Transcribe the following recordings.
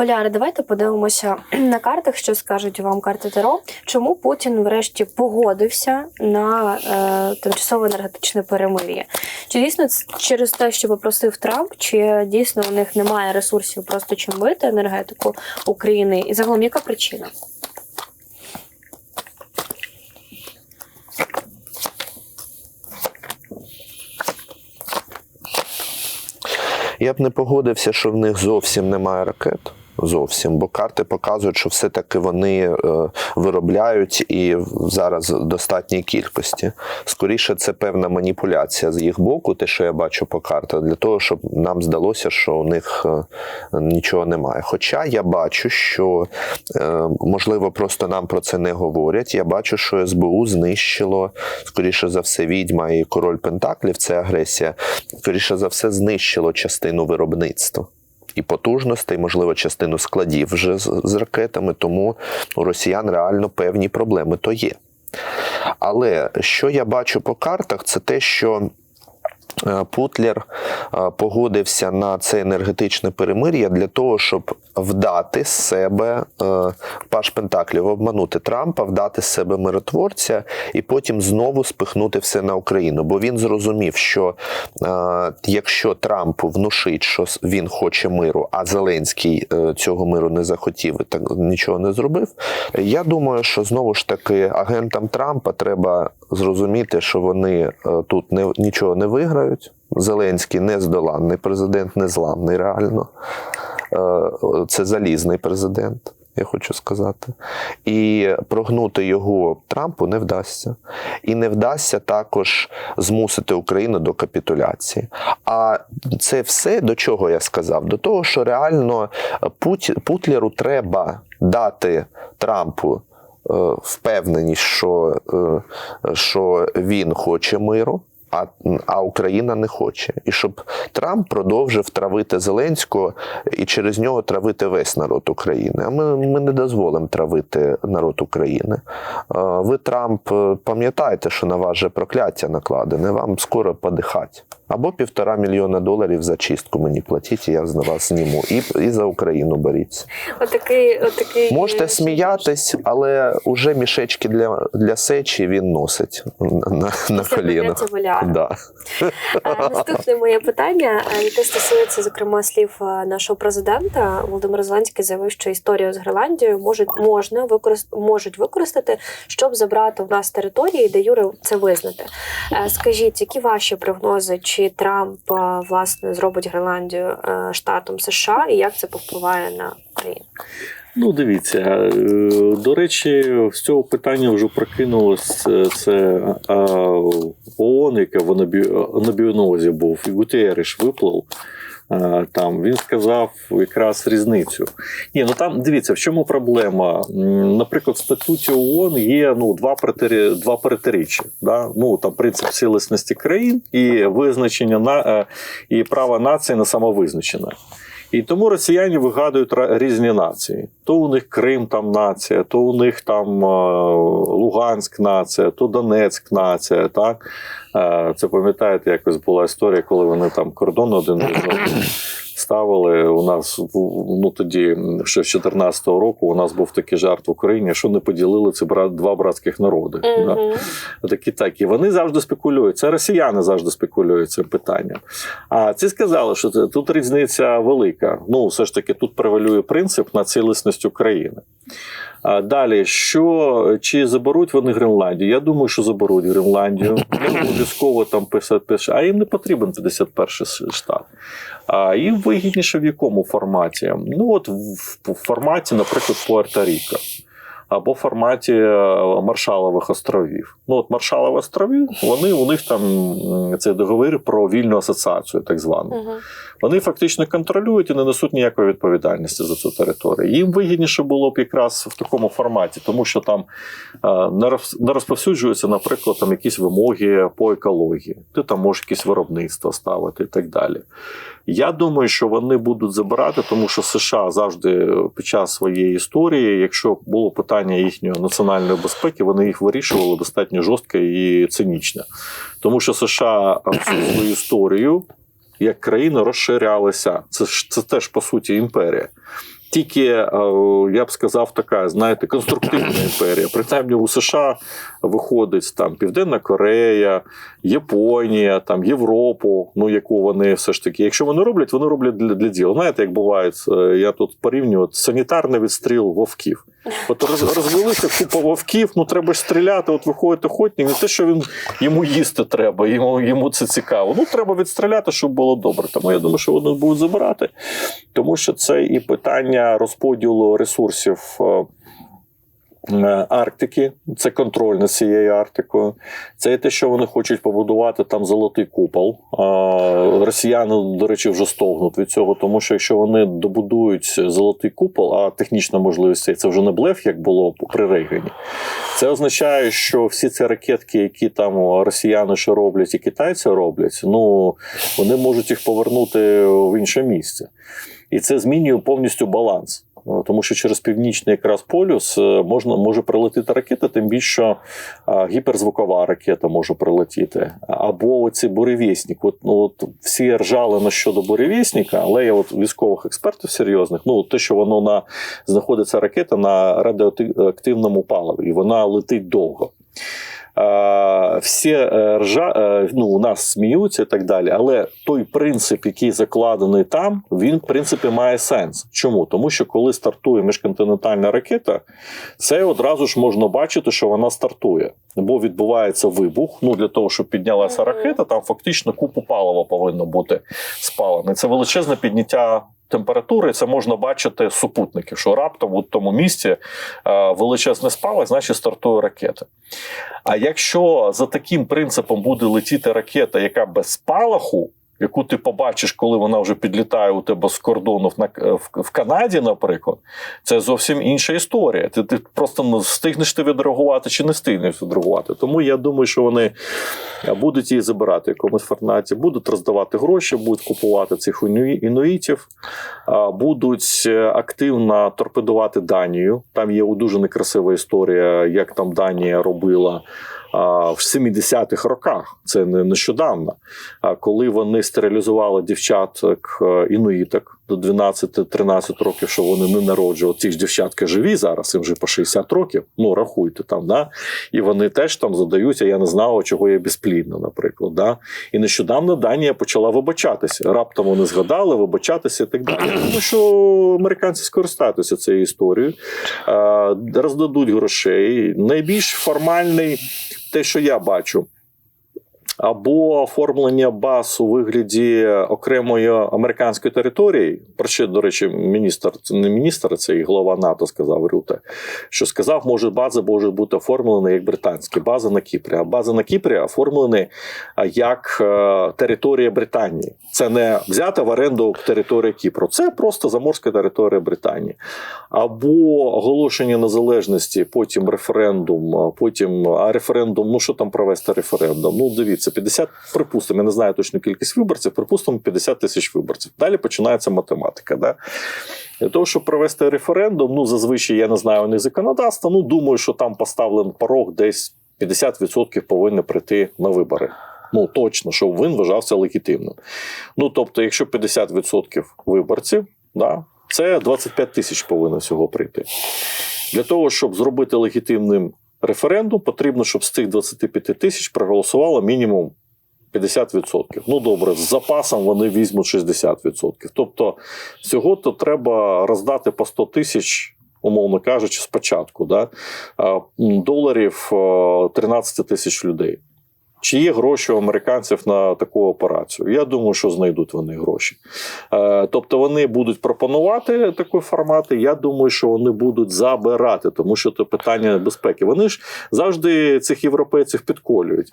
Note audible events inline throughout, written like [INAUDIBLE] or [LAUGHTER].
Валяри, давайте подивимося на картах, що скажуть вам карти Таро. Чому Путін врешті погодився на е, тимчасове енергетичне перемир'я? Чи дійсно через те, що попросив Трамп, чи дійсно у них немає ресурсів просто чим бити енергетику України? І загалом яка причина? Я б не погодився, що в них зовсім немає ракет. Зовсім, бо карти показують, що все-таки вони е, виробляють і зараз в достатній кількості. Скоріше, це певна маніпуляція з їх боку, те, що я бачу по картах, для того, щоб нам здалося, що у них е, нічого немає. Хоча я бачу, що е, можливо просто нам про це не говорять. Я бачу, що СБУ знищило, скоріше за все, відьма і король Пентаклів, це агресія. Скоріше за все, знищило частину виробництва і потужностей, можливо, частину складів вже з, ракетами, тому у росіян реально певні проблеми то є. Але що я бачу по картах, це те, що Путлер е, погодився на це енергетичне перемир'я для того, щоб вдати з себе е, Паш Пентаклів, обманути Трампа, вдати з себе миротворця і потім знову спихнути все на Україну. Бо він зрозумів, що е, якщо Трампу внушить, що він хоче миру, а Зеленський е, цього миру не захотів і так нічого не зробив. Я думаю, що знову ж таки агентам Трампа треба зрозуміти, що вони е, тут не, нічого не виграють. Зеленський нездоланний президент, незламний реально. Е, Це залізний президент, я хочу сказати. І прогнути його Трампу не вдасться. І не вдасться також змусити Україну до капітуляції. А це все до чого я сказав? До того, що реально Путлеру треба дати Трампу впевненість, що, е, що він хоче миру. А, а Україна не хоче, і щоб Трамп продовжив травити Зеленського і через нього травити весь народ України. А ми, ми не дозволимо травити народ України. Е, Ви, Трамп, е, пам'ятаєте, що на вас же прокляття накладене, вам скоро подихать. Або півтора мільйона доларів за чистку мені платіть, і я з вас зніму. І, і за Україну беріться. Отакий, отакий Можете сміятись, але уже мішечки для, для сечі він носить на, на, на колінах. Да. Е, Наступне моє питання, е, яке стосується зокрема слів е, нашого президента Володимир Зеленський заявив, що історію з Гренландією можуть можна використ... можуть використати, щоб забрати у нас території, де Юри це визнати. Скажіть, які ваші прогнози? Чи Трамп власне зробить Гренландію штатом США, і як це повпливає на Україну? Ну, дивіться, е, до речі, з цього питання вже прокинулось е, це ООН, яке в анабі- анабіонозі був, і Гутерриш виплив. е, Там він сказав якраз різницю. Ні, ну там дивіться, в чому проблема. Наприклад, в статуті ООН є ну два протирі, два протиріччя. Да? Ну там принцип цілісності країн і визначення на і права нації на самовизначення. І тому росіяни вигадують різні нації. То у них Крим там нація, то у них там е, Луганськ нація, то Донецьк нація. Так? Е, Це пам'ятаєте, якось була історія, коли вони там кордон один [COUGHS] ставили. У нас ну тоді, ще з 14-го року, у нас був такий жарт в Україні, що не поділили бра- два братських народи. Да? Такі так. І вони завжди спекулюють. Це росіяни завжди спекулюють цим питанням. А ці сказали, що це, тут різниця велика. Ну, все ж таки, тут превалює принцип на цілісність України. А далі, що чи заберуть вони Гренландію? Я думаю, що заберуть Гренландію. Обов'язково там 51, а їм не потрібен 51 штат. А І вигідніше в якому форматі? Ну, от в, форматі, наприклад, Пуерто-Ріко. Або в форматі е, Маршалових островів. Ну, от Маршалові острови, вони у них там цей договір про вільну асоціацію, так звану. Мгм. Вони фактично контролюють і не несуть ніякої відповідальності за цю територію. Їм вигідніше було б якраз в такому форматі, тому що там е, не не розповсюджуються, наприклад, там якісь вимоги по екології. Ти там можеш якісь виробництво ставити і так далі. Я думаю, що вони будуть забирати, тому що США завжди під час своєї історії, якщо було питання їхньої національної безпеки, вони їх вирішували достатньо жорстко і цинічно. Тому що США свою історію як країна розширялася. Це ж це теж по суті імперія. Тільки, е, я б сказав, така, знаєте, конструктивна імперія. Принаймні у США виходить там Південна Корея, Японія, там Європу, ну яку вони все ж таки, якщо вони роблять, вони роблять для, для діла. Знаєте, як буває, е, я тут порівнюю санітарний відстріл вовків. От роз, розвелися купа вовків, ну треба ж стріляти. От виходить охотник, не те, що він йому їсти треба, йому, йому це цікаво. Ну треба відстріляти, щоб було добре. Тому я думаю, що вони будуть забирати, тому що це і питання розподілу ресурсів. е, е, Арктики, це контроль над цією Арктикою. Це те, що вони хочуть побудувати там золотий купол. Росіяни, до речі, вже стогнуть від цього, тому що якщо вони добудують золотий купол, а технічна можливість це вже не блеф, як було при Рейгані. Це означає, що всі ці ракетки, які там росіяни ще роблять і китайці роблять, ну вони можуть їх повернути в інше місце. І це змінює повністю баланс. Е, Тому що через північний якраз полюс е, можна може прилетіти ракета, тим більше а, гіперзвукова ракета може прилетіти. Або оці буревісник. От, ну, от всі ржали на щодо буревісника, але я от військових експертів серйозних, ну те, що воно на знаходиться ракета на радіоактивному паливі, і вона летить довго. Всі е, ржа, е, ну, у нас сміються і так далі, але той принцип, який закладений там, він в принципі має сенс. Чому? Тому що коли стартує міжконтинентальна ракета, це одразу ж можна бачити, що вона стартує, бо відбувається вибух. Ну для того, щоб піднялася ракета, там фактично купу палива повинно бути спалене. Це величезне підняття. Температури це можна бачити супутників, що раптом у тому місці е, величезне спалах, значить стартує ракета. А якщо за таким принципом буде летіти ракета, яка без спалаху, яку ти побачиш, коли вона вже підлітає у тебе з кордону в, Канаді, наприклад, це зовсім інша історія. Ти, ти просто не встигнеш ти відреагувати чи не встигнеш відреагувати. Тому я думаю, що вони будуть її забирати в якомусь форматі, будуть роздавати гроші, будуть купувати цих інуїтів, будуть е, активно торпедувати Данію. Там є дуже некрасива історія, як там Данія робила. В 70-х роках це не нещодавно. Коли вони стерилізували дівчаток е, інуїток до 12-13 років, що вони не народжували. Ці ж дівчатки живі зараз, їм вже по 60 років. Ну рахуйте там, да? і вони теж там задаються. Я не знав, чого я безплідна, наприклад. Да? І нещодавно Данія почала вибачатися. Раптом вони згадали вибачатися і так далі. Тому що американці скористаються цією історією, е, роздадуть грошей. Найбільш формальний, те, що я бачу. Або оформлення баз у вигляді окремої американської території. Про що, до речі, міністр це не міністр, це і голова НАТО сказав Рюте, що сказав, може бази можуть бути оформлені як британські бази на Кіпрі. А бази на Кіпрі оформлені як е, територія Британії. Це не взята в оренду територія Кіпру, це просто заморська територія Британії. Або оголошення незалежності, потім референдум, потім а референдум. Ну що там провести референдум? Ну дивіться, 50, припустимо, я не знаю точну кількість виборців, припустимо 50 тисяч виборців. Далі починається математика. Да? Для того, щоб провести референдум, ну зазвичай я не знаю у них законодавства. Ну думаю, що там поставлений порог десь 50% повинні прийти на вибори. Ну точно, щоб він вважався легітимним. Ну тобто, якщо 50% виборців, да, це 25 тисяч повинно всього прийти. Для того, щоб зробити легітимним референдум, потрібно, щоб з цих 25 тисяч проголосувало мінімум 50%. Ну добре, з запасом вони візьмуть 60%. Тобто, всього то треба роздати по 100 тисяч. Умовно кажучи, спочатку да, доларів а, 13 тисяч людей. Чи є гроші у американців на таку операцію? Я думаю, що знайдуть вони гроші. Е, Тобто вони будуть пропонувати такі формати. Я думаю, що вони будуть забирати, тому що це питання безпеки. Вони ж завжди цих європейців підколюють.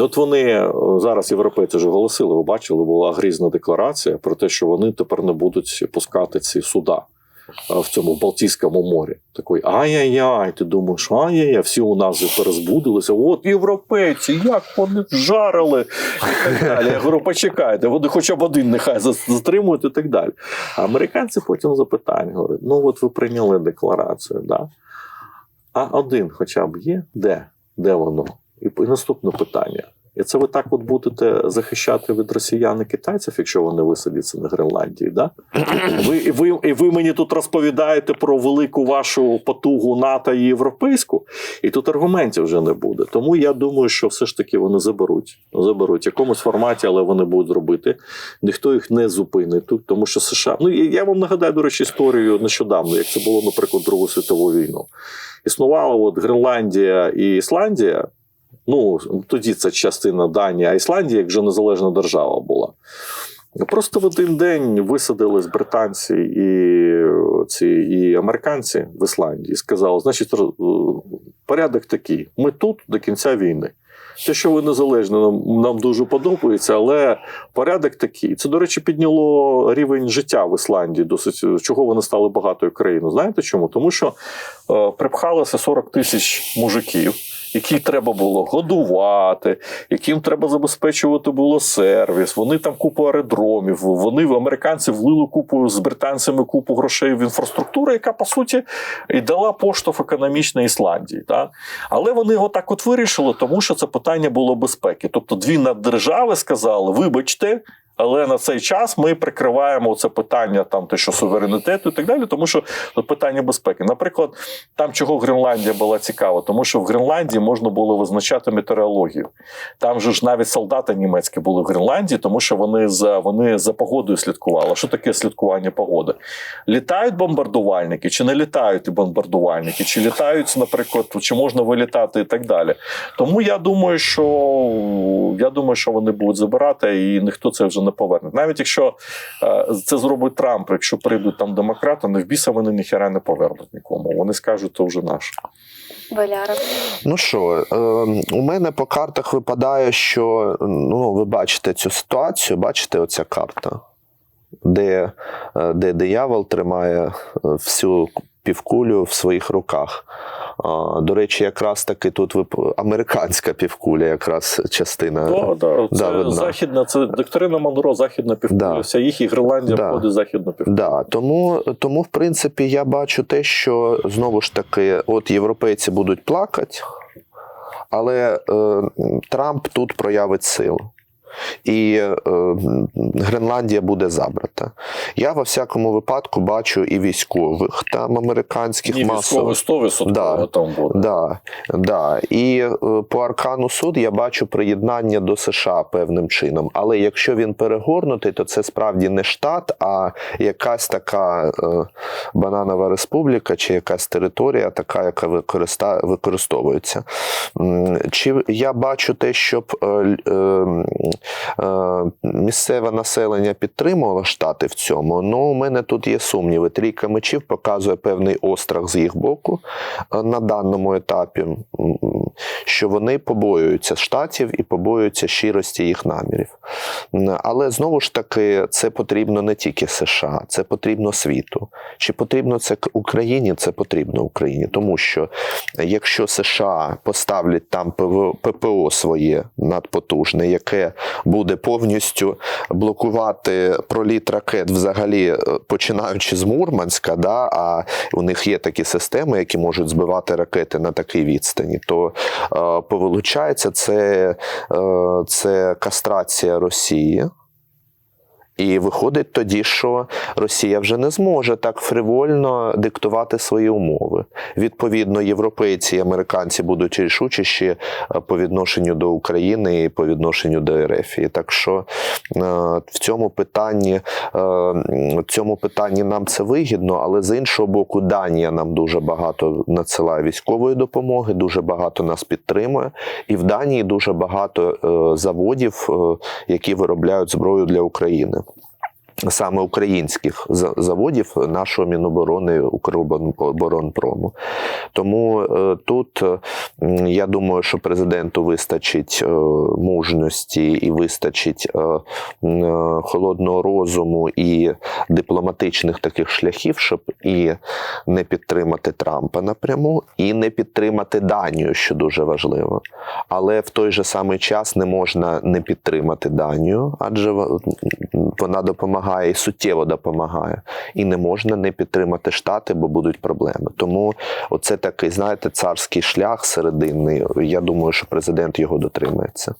От вони е, зараз європейці вже оголосили, ви бачили, була грізна декларація про те, що вони тепер не будуть пускати ці суда. В цьому Балтійському морі такий ай-яй-яй. Ти думаєш, ай-яй-яй, всі у нас вже перезбудилися. От європейці, як вони жарили і так далі. Я говорю, почекайте, вони хоча б один нехай затримують і так далі. А американці потім запитання говорять: ну от ви прийняли декларацію, да? а один хоча б є? Де? Де воно? І наступне питання: І це ви так от будете захищати від росіян і китайців, якщо вони висадяться на Гренландії, да? [CLEARS THROAT] Ви, і, ви, і ви мені тут розповідаєте про велику вашу потугу НАТО і європейську, і тут аргументів вже не буде. Тому я думаю, що все ж таки вони заберуть. Заберуть в якомусь форматі, але вони будуть робити. Ніхто їх не зупинить тут, тому що США. Ну я вам нагадаю, до речі, історію нещодавно, як це було, наприклад, Другу світову війну. Існувала от Гренландія і Ісландія. Ну, тоді це частина Данії, а Ісландія, як вже незалежна держава була. Просто в один день висадились британці і, ці, і американці в Ісландії сказали: значить, порядок такий: ми тут до кінця війни. Те, що ви незалежні, нам, нам дуже подобається, але порядок такий. Це, до речі, підняло рівень життя в Ісландії, досить чого вони стали багатою країною. Знаєте чому? Тому що е, припхалося 40 тисяч мужиків, які треба було годувати, яким треба забезпечувати було сервіс. Вони там купу аеродромів. Вони американці влили купу з британцями купу грошей в інфраструктуру, яка по суті і дала поштовх економічної Ісландії. Так? Але вони його так от вирішили, тому що це питання було безпеки. Тобто дві наддержави сказали: вибачте. Але на цей час ми прикриваємо це питання, там те, що суверенітету і так далі, тому що питання безпеки. Наприклад, там чого Гренландія була цікава, тому що в Гренландії можна було визначати метеорологію. Там же ж навіть солдати німецькі були в Гренландії, тому що вони за вони за погодою слідкували. Що таке слідкування погоди? Літають бомбардувальники, чи не літають бомбардувальники, чи літають, наприклад, чи можна вилітати і так далі. Тому я думаю, що я думаю, що вони будуть забирати, і ніхто це вже не повернуть. Навіть якщо е, це зробить Трамп, якщо прийдуть там демократи, не в біса вони ніхера не повернуть нікому. Вони скажуть, то вже наше. Валяра. Ну що, е, у мене по картах випадає, що ну, ви бачите цю ситуацію, бачите оця карта, де, е, де диявол тримає е, всю півкулю в своїх руках. До речі, якраз таки тут вип- американська півкуля, якраз частина. Да, да, це да, видно. західна, це доктрина Монро, західна півкуля. Да. Вся їх і Гренландія Да. входить в західну півкулю. Да, тому, тому, в принципі, я бачу те, що знову ж таки, от європейці будуть плакати, але е, Трамп тут проявить силу. І е, Гренландія буде забрата. Я во всякому випадку бачу і військових там американських Ні, масово. військовий 100% Да. там буде. Да, да. І е, по аркану суд я бачу приєднання до США певним чином. Але якщо він перегорнутий, то це справді не штат, а якась така е, бананова республіка чи якась територія, така, яка використа, використовується. Чи я бачу те, щоб е, е, місцеве населення підтримувало штати в цьому? Ну, у мене тут є сумніви. Трійка мечів показує певний острах з їх боку е, на даному етапі, що вони побоюються штатів і побоюються щирості їх намірів. Але знову ж таки, це потрібно не тільки США, це потрібно світу. Чи потрібно це Україні? Це потрібно Україні, тому що якщо США поставлять там ПВО, ППО своє надпотужне, яке буде повністю блокувати проліт ракет, взагалі е, починаючи з Мурманська, да, а у них є такі системи, які можуть збивати ракети на такій відстані, то е, повилучається це, е, це кастрація Росії. І виходить тоді, що Росія вже не зможе так фривольно диктувати свої умови. Відповідно, європейці і американці будуть рішучіші е, по відношенню до України і по відношенню до РФ. Так що е, в цьому питанні, е, в цьому питанні нам це вигідно, але з іншого боку, Данія нам дуже багато надсилає військової допомоги, дуже багато нас підтримує. І в Данії дуже багато е, заводів, е, які виробляють зброю для України. Саме українських заводів нашого Міноборони Укроборонпрому. Тому е, тут е, я думаю, що президенту вистачить е, мужності і вистачить холодного розуму і дипломатичних таких шляхів, щоб і не підтримати Трампа напряму, і не підтримати Данію, що дуже важливо. Але в той же самий час не можна не підтримати Данію, адже вона допомагає допомагає і суттєво допомагає. І не можна не підтримати штати, бо будуть проблеми. Тому оце такий, знаєте, царський шлях серединний. Я думаю, що президент його дотримається.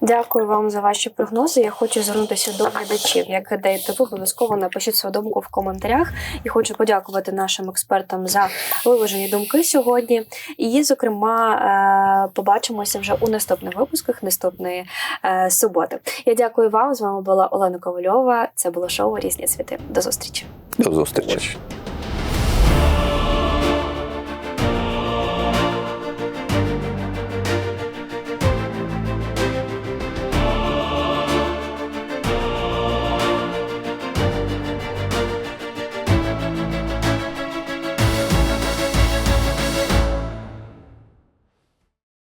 Дякую вам за ваші прогнози. Я хочу звернутися до глядачів. Як гадаєте, ви обов'язково напишіть свою думку в коментарях. І хочу подякувати нашим експертам за виважені думки сьогодні. І, зокрема, е, побачимося вже у наступних випусках наступної е, суботи. Я дякую вам. З вами була Олена Ковальова. Це було шоу Різні цвіти. До зустрічі. До зустрічі.